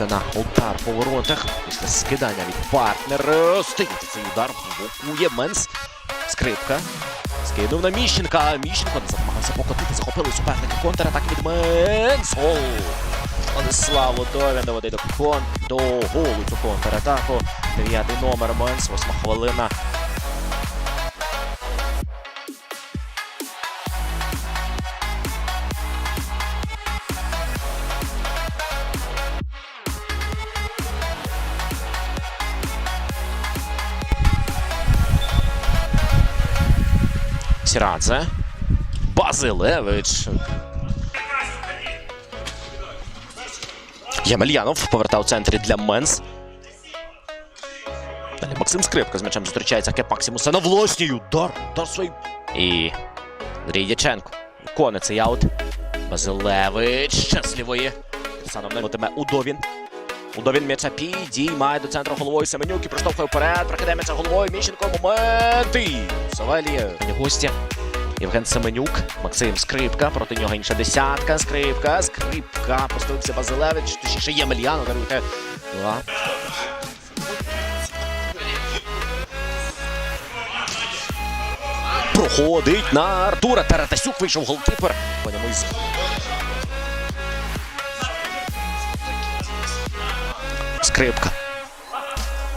на удар по воротах. Після скидання від партнера. Стоїть цей удар. Блокує Менс. Скрипка. Скинув на Міщенка. Міщенко не намагався покотити. Захопили суперника. Контратаки від Менс. Гол. Владислав Удовін доводить до кон до голу цю контратаку. Дев'ятий номер Менс. Восьма хвилина. Сірадзе. Базилевич. Ямельянов повертав у центрі для Менс. Далі Максим Скрипка з м'ячем зустрічається Кеп Максимуса на власній удар. Удар свій. І Андрій Дяченко. Виконує цей аут. Базилевич щасливої. Саном не матиме Удовін. Удовін м'яча підіймає до центру головою Семенюк і проштовхує вперед. Прокидає м'яча головою. Міщенко. Моменти. Савелія. Гості. Євген Семенюк, Максим Скрипка, проти нього інша десятка. Скрипка, скрипка. Поступився Базилевич, точніше Ємельяно. даруйте. Два. Проходить на Артура. Таратасюк вийшов голкіпер. По ньому із Скрипка.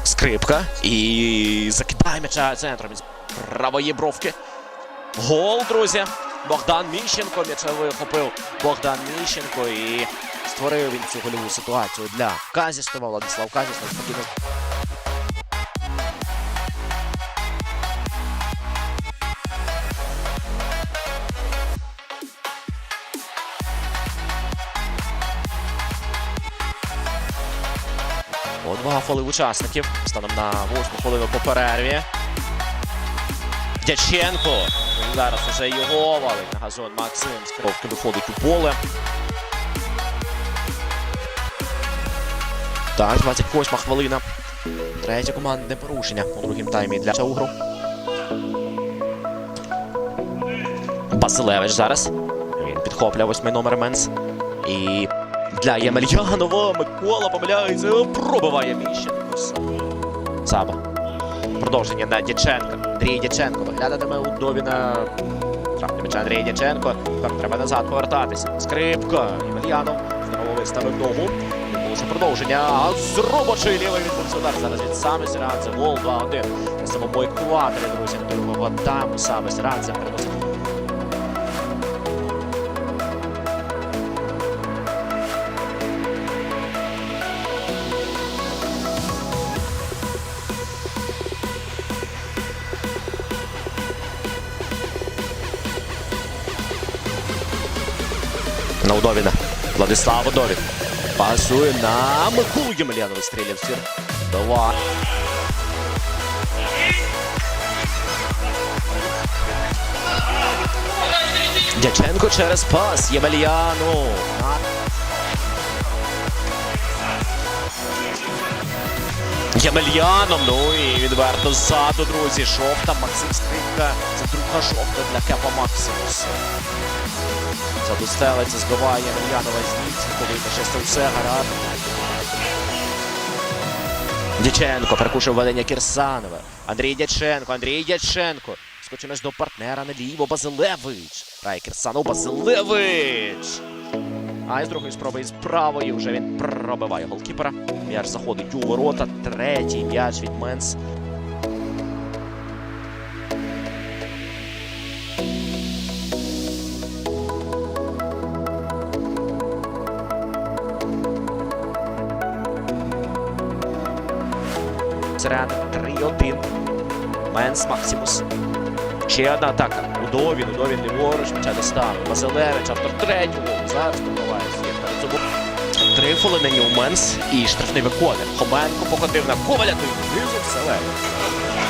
Скрипка. І закидає м'яча центром із правої бровки. Гол, друзі. Богдан Міщенко м'яча вихопив. Богдан Міщенко і створив він цю гольову ситуацію для Казістова. Владислав Казістов спокійно. Два учасників. Станом на восьму хвилину по перерві. Дяченко. Зараз уже його валить на газон Максим. Скровки виходить у поле. Так, 28 хвилина. Третє командне порушення у другому таймі для цього гру. Басилевич зараз. Він підхоплює восьмий номер Менс. І для Ємельянова Микола помиляється. Пробиває Міщенко. Саба. Продовження на Дяченка. Андрій Дяченко виглядатиме у Довіна. Трапне м'яча Андрій Дяченко. Так, треба назад повертатися. Скрипка. Ємельянов знову виставив ногу. Відбулося продовження. А з робочої лівої відбувся удар. Зараз від саме Сіранце. Гол 2-1. На самому екваторі, друзі. Другого там саме Сіранце переносить. На Удовіна. Владислав Удовін. Пасує на Миколу Ємельянова. Стріляв сір. Два. Дяченко через пас. Ємельяну. Ємельяном, ну і відверто ззаду, друзі. Шовта, Максим Скрипка. Це друга шовта для Кепа Максимуса. Ззаду стелиться, збиває Ємельянова з ніг. Коли ще все гаразд. Дяченко перекушує ведення Кірсанове. Андрій Дяченко, Андрій Дяченко. Скочив між до партнера наліво. Базилевич. Грає Кірсанов Базилевич. А із другої спроби із правої вже він пробиває голкіпера. М'яч заходить у ворота. Третій м'яч від Менс. Серед 3-1. Менс Максимус. Ще одна атака. Удовін, Удовін ліворуч, м'яча достав. Василевич, автор третього. Зараз пробиває світ перед собою. У Менс і штрафний виконер. Хоменко покотив на Коваля, той внизу леве.